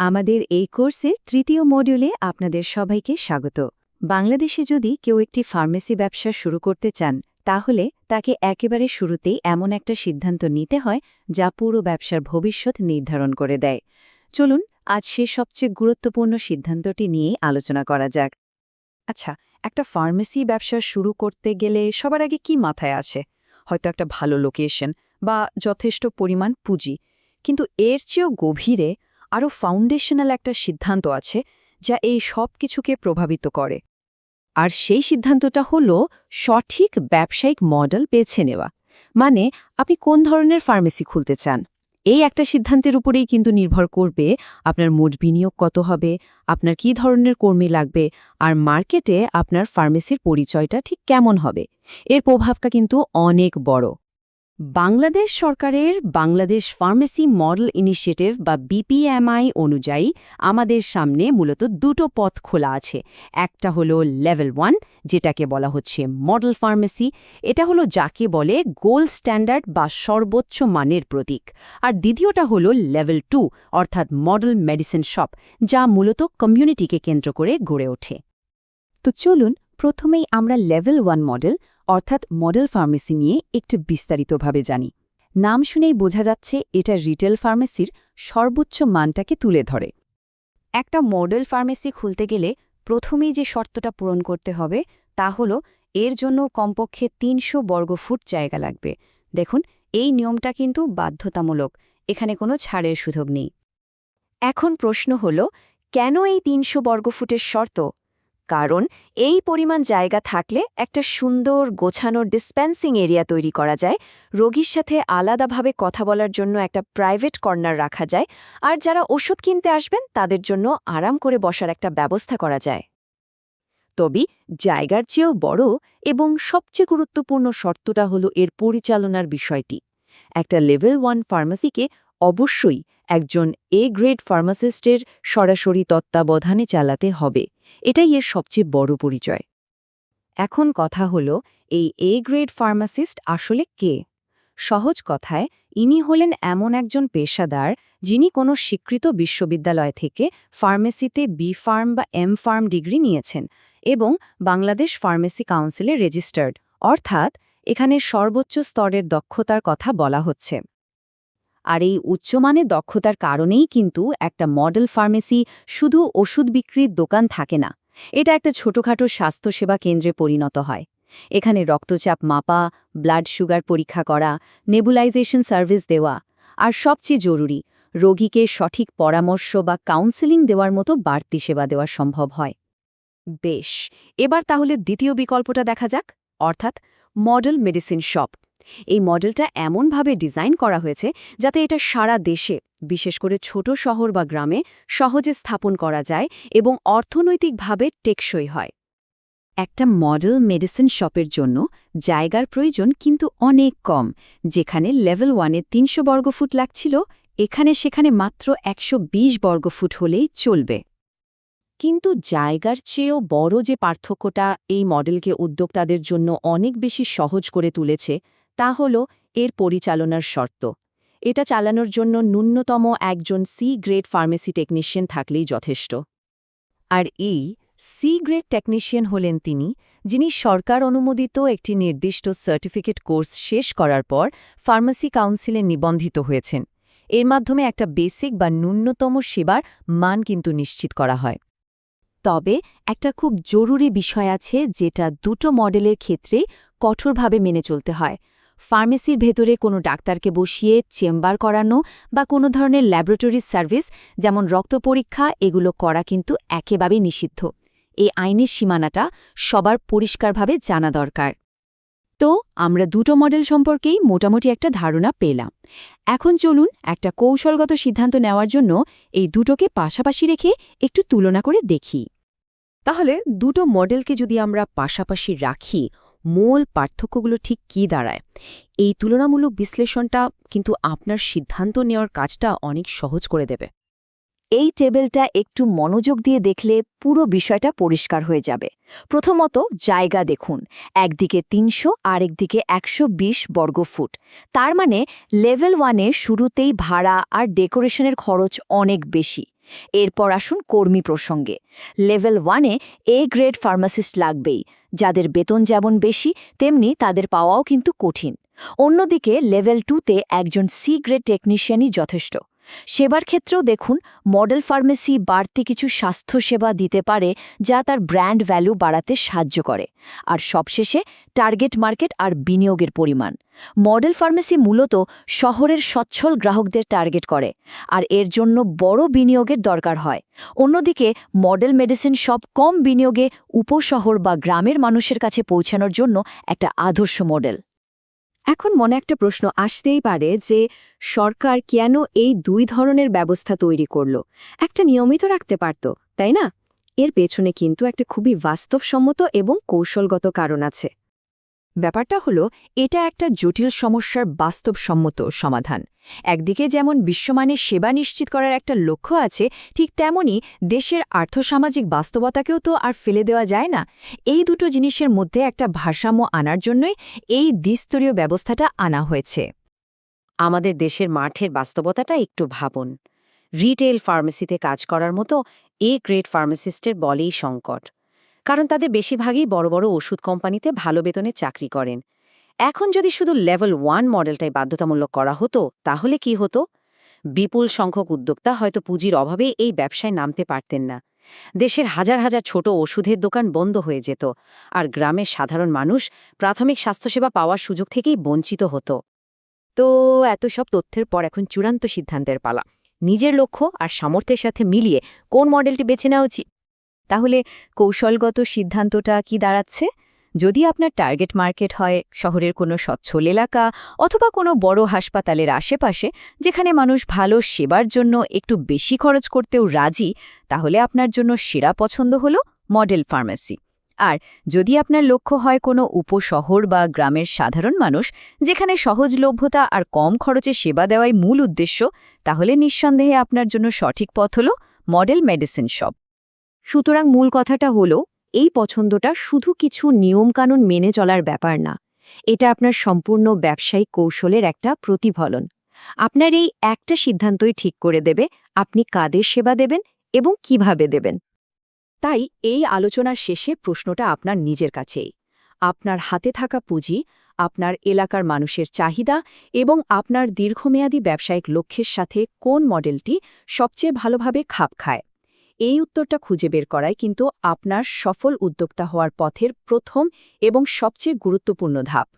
আমাদের এই কোর্সের তৃতীয় মডিউলে আপনাদের সবাইকে স্বাগত। বাংলাদেশে যদি কেউ একটি ফার্মেসি ব্যবসা শুরু করতে চান, তাহলে তাকে একেবারে শুরুতেই এমন একটা সিদ্ধান্ত নিতে হয়, যা পুরো ব্যবসার ভবিষ্যৎ নির্ধারণ করে দেয়। চলুন, আজ সে সবচেয়ে গুরুত্বপূর্ণ সিদ্ধান্তটি নিয়েই আলোচনা করা যাক। আচ্ছা একটা ফার্মেসি ব্যবসা শুরু করতে গেলে সবার আগে কি মাথায় আসে হয়তো একটা ভালো লোকেশন বা যথেষ্ট পরিমাণ পুঁজি। কিন্তু এর চেয়েও গভীরে আরও ফাউন্ডেশনাল একটা সিদ্ধান্ত আছে যা এই সব কিছুকে প্রভাবিত করে। আর সেই সিদ্ধান্তটা হল সঠিক ব্যবসায়িক মডেল বেছে নেওয়া। মানে আপনি কোন ধরনের ফার্মেসি খুলতে চান? এই একটা সিদ্ধান্তের উপরেই কিন্তু নির্ভর করবে আপনার মোট বিনিয়োগ কত হবে, আপনার কি ধরনের কর্মী লাগবে, আর মার্কেটে আপনার ফার্মেসির পরিচয়টা ঠিক কেমন হবে। এর প্রভাবটা কিন্তু অনেক বড়। বাংলাদেশ সরকারের বাংলাদেশ ফার্মেসি মডেল ইনিশিয়েটিভ বা বিপিএমআই অনুযায়ী আমাদের সামনে মূলত দুটো পথ খোলা আছে। একটা হলো লেভেল ওয়ান, যেটাকে বলা হচ্ছে মডেল ফার্মেসি। এটা হলো যাকে বলে গোল্ড স্ট্যান্ডার্ড বা সর্বোচ্চ মানের প্রতীক। আর দ্বিতীয়টা হলো লেভেল টু, অর্থাৎ মডেল মেডিসিন শপ, যা মূলত কমিউনিটিকে কেন্দ্র করে গড়ে ওঠে। তো চলুন, প্রথমেই আমরা লেভেল ওয়ান মডেল অর্থাৎ মডেল ফার্মেসি নিয়ে একটু বিস্তারিতভাবে জানি। নাম শুনেই বোঝা যাচ্ছে এটা রিটেল ফার্মেসির সর্বোচ্চ মানটাকে তুলে ধরে। একটা মডেল ফার্মেসি খুলতে গেলে প্রথমেই যে শর্তটা পূরণ করতে হবে তা হল এর জন্য কমপক্ষে তিনশো বর্গফুট জায়গা লাগবে। দেখুন, এই নিয়মটা কিন্তু বাধ্যতামূলক, এখানে কোনো ছাড়ের সুযোগ নেই। এখন প্রশ্ন হল, কেন এই তিনশো বর্গফুটের শর্ত কারণ এই পরিমাণ জায়গা থাকলে একটা সুন্দর গোছানোর ডিসপেন্সিং এরিয়া তৈরি করা যায়, রোগীর সাথে আলাদাভাবে কথা বলার জন্য একটা প্রাইভেট কর্নার রাখা যায়, আর যারা ওষুধ কিনতে আসবেন তাদের জন্য আরাম করে বসার একটা ব্যবস্থা করা যায়। তবে জায়গার চেয়েও বড় এবং সবচেয়ে গুরুত্বপূর্ণ শর্তটা হল এর পরিচালনার বিষয়টি। একটা লেভেল ওয়ান ফার্মাসিকে অবশ্যই একজন এ গ্রেড ফার্মাসিস্টের সরাসরি তত্ত্বাবধানে চালাতে হবে। এটাই এর সবচেয়ে বড় পরিচয়। এখন কথা হল, এই এ গ্রেড ফার্মাসিস্ট আসলে কে? সহজ কথায়, ইনি হলেন এমন একজন পেশাদার যিনি কোনো স্বীকৃত বিশ্ববিদ্যালয় থেকে ফার্মেসিতে বি ফার্ম বা এম ফার্ম ডিগ্রি নিয়েছেন এবং বাংলাদেশ ফার্মেসি কাউন্সিলে রেজিস্টার্ড। অর্থাৎ, এখানে সর্বোচ্চ স্তরের দক্ষতার কথা বলা হচ্ছে। আর এই উচ্চমানের দক্ষতার কারণেই কিন্তু একটা মডেল ফার্মেসি শুধু ওষুধ বিক্রির দোকান থাকে না। এটা একটা ছোটখাটো স্বাস্থ্যসেবা কেন্দ্রে পরিণত হয়। এখানে রক্তচাপ মাপা ব্লাড সুগার পরীক্ষা করা নেবুলাইজেশন সার্ভিস দেওয়া আর সবচেয়ে জরুরি, রোগীকে সঠিক পরামর্শ বা কাউন্সেলিং দেওয়ার মতো বাড়তি সেবা দেওয়া সম্ভব হয়। বেশ, এবার তাহলে দ্বিতীয় বিকল্পটা দেখা যাক, অর্থাৎ মডেল মেডিসিন শপ এই মডেলটা এমনভাবে ডিজাইন করা হয়েছে যাতে এটা সারা দেশে, বিশেষ করে ছোট শহর বা গ্রামে, সহজে স্থাপন করা যায় এবং অর্থনৈতিকভাবে টেকসই হয়। একটা মডেল মেডিসিন শপের জন্য জায়গার প্রয়োজন কিন্তু অনেক কম, যেখানে লেভেল ওয়ানে তিনশো বর্গফুট লাগছিল, এখানে সেখানে মাত্র একশো বিশ বর্গফুট হলেই চলবে। কিন্তু জায়গার চেয়েও বড় যে পার্থক্যটা এই মডেলকে উদ্যোক্তাদের জন্য অনেক বেশি সহজ করে তুলেছে তা হল, এর পরিচালনার শর্ত। এটা চালানোর জন্য ন্যূনতম একজন সি গ্রেড ফার্মেসি টেকনিশিয়ান থাকলেই যথেষ্ট। আর এই সি গ্রেড টেকনিশিয়ান হলেন তিনি, যিনি সরকার অনুমোদিত একটি নির্দিষ্ট সার্টিফিকেট কোর্স শেষ করার পর ফার্মেসি কাউন্সিলে নিবন্ধিত হয়েছেন। এর মাধ্যমে একটা বেসিক বা ন্যূনতম সেবার মান কিন্তু নিশ্চিত করা হয়। তবে একটা খুব জরুরি বিষয় আছে যেটা দুটো মডেলের ক্ষেত্রে কঠোরভাবে মেনে চলতে হয়। ফার্মেসির ভেতরে কোনো ডাক্তারকে বসিয়ে চেম্বার করানো বা কোনো ধরনের ল্যাবরেটরি সার্ভিস, যেমন রক্ত পরীক্ষা, এগুলো করা কিন্তু একেবারেই নিষিদ্ধ। এই আইনের সীমানাটা সবার পরিষ্কারভাবে জানা দরকার। তো, আমরা দুটো মডেল সম্পর্কেই মোটামুটি একটা ধারণা পেলাম। এখন চলুন একটা কৌশলগত সিদ্ধান্ত নেওয়ার জন্য এই দুটোকে পাশাপাশি রেখে একটু তুলনা করে দেখি। তাহলে দুটো মডেলকে যদি আমরা পাশাপাশি রাখি মূল পার্থক্যগুলো ঠিক কী দাঁড়ায়? এই তুলনামূলক বিশ্লেষণটা কিন্তু আপনার সিদ্ধান্ত নেওয়ার কাজটা অনেক সহজ করে দেবে। এই টেবিলটা একটু মনোযোগ দিয়ে দেখলে পুরো বিষয়টা পরিষ্কার হয়ে যাবে। প্রথমত জায়গা দেখুন, একদিকে তিনশো আর একদিকে একশো বিশ বর্গফুট। তার মানে লেভেল ওয়ানে শুরুতেই ভাড়া আর ডেকোরেশনের খরচ অনেক বেশি। এরপর আসুন কর্মী প্রসঙ্গে। লেভেল ওয়ানে এ গ্রেড ফার্মাসিস্ট লাগবেই। যাদের বেতন যেমন বেশি তেমনি তাদের পাওয়াও কিন্তু কঠিন। অন্যদিকে, লেভেল টুতে একজন সি গ্রেড টেকনিশিয়ানই যথেষ্ট। সেবার ক্ষেত্রেও দেখুন, মডেল ফার্মেসি বাড়তি কিছু স্বাস্থ্যসেবা দিতে পারে যা তার ব্র্যান্ড ভ্যালু বাড়াতে সাহায্য করে। আর সবশেষে, টার্গেট মার্কেট আর বিনিয়োগের পরিমাণ। মডেল ফার্মেসি মূলত শহরের সচ্ছল গ্রাহকদের টার্গেট করে, আর এর জন্য বড় বিনিয়োগের দরকার হয়। অন্যদিকে, মডেল মেডিসিন সব কম বিনিয়োগে উপশহর বা গ্রামের মানুষের কাছে পৌঁছানোর জন্য একটা আদর্শ মডেল। এখন মনে একটা প্রশ্ন আসতেই পারে যে সরকার কেন এই দুই ধরনের ব্যবস্থা তৈরি করল? একটা নিয়মিত রাখতে পারত, তাই না? এর পেছনে কিন্তু একটা খুবই বাস্তবসম্মত এবং কৌশলগত কারণ আছে। ব্যাপারটা হলো, এটা একটা জটিল সমস্যার বাস্তবসম্মত সমাধান। একদিকে যেমন বিশ্বমানের সেবা নিশ্চিত করার একটা লক্ষ্য আছে, ঠিক তেমনি দেশের আর্থসামাজিক বাস্তবতাকেও তো আর ফেলে দেওয়া যায় না। এই দুটো জিনিসের মধ্যে একটা ভারসাম্য আনার জন্যই এই দ্বিস্তরীয় ব্যবস্থাটা আনা হয়েছে। আমাদের দেশের মাঠের বাস্তবতাটা একটু ভাবুন। রিটেল ফার্মেসিতে কাজ করার মতো এ গ্রেড ফার্মাসিস্টের বলেই সংকট। কারণ তাদের বেশিরভাগই বড় বড় ওষুধ কোম্পানিতে ভালো বেতনে চাকরি করেন। এখন যদি শুধু লেভেল ওয়ান মডেলটাই বাধ্যতামূলক করা হতো, তাহলে কি হতো? বিপুল সংখ্যক উদ্যোক্তা হয়তো পুঁজির অভাবে এই ব্যবসায় নামতে পারতেন না। দেশের হাজার হাজার ছোট ওষুধের দোকান বন্ধ হয়ে যেত আর গ্রামের সাধারণ মানুষ প্রাথমিক স্বাস্থ্যসেবা পাওয়ার সুযোগ থেকেই বঞ্চিত হতো। তো এত সব তথ্যের পর এখন চূড়ান্ত সিদ্ধান্তের পালা। নিজের লক্ষ্য আর সামর্থ্যের সাথে মিলিয়ে কোন মডেলটি বেছে নেওয়া উচিত? তাহলে কৌশলগত সিদ্ধান্তটা কি দাঁড়াচ্ছে? যদি আপনার টার্গেট মার্কেট হয় শহরের কোনো সচ্ছল এলাকা অথবা কোনো বড় হাসপাতালের আশেপাশে, যেখানে মানুষ ভালো সেবার জন্য একটু বেশি খরচ করতেও রাজি, তাহলে আপনার জন্য সেরা পছন্দ হল মডেল ফার্মেসি। আর যদি আপনার লক্ষ্য হয় কোনো উপশহর বা গ্রামের সাধারণ মানুষ, যেখানে সহজলভ্যতা আর কম খরচে সেবা দেওয়াই মূল উদ্দেশ্য, তাহলে নিঃসন্দেহে আপনার জন্য সঠিক পথ হল মডেল মেডিসিন শপ। সুতরাং মূল কথাটা হলো, এই পছন্দটা শুধু কিছু নিয়মকানুন মেনে চলার ব্যাপার না। এটা আপনার সম্পূর্ণ ব্যবসায়িক কৌশলের একটা প্রতিফলন। আপনার এই একটা সিদ্ধান্তই ঠিক করে দেবে, আপনি কাদের সেবা দেবেন এবং কীভাবে দেবেন। তাই এই আলোচনার শেষে প্রশ্নটা আপনার নিজের কাছেই। আপনার হাতে থাকা পুঁজি, আপনার এলাকার মানুষের চাহিদা এবং আপনার দীর্ঘমেয়াদী ব্যবসায়িক লক্ষ্যের সাথে কোন মডেলটি সবচেয়ে ভালোভাবে খাপ খায়? এই উত্তরটা খুঁজে বের করায় কিন্তু আপনার সফল উদ্যোক্তা হওয়ার পথের প্রথম এবং সবচেয়ে গুরুত্বপূর্ণ ধাপ।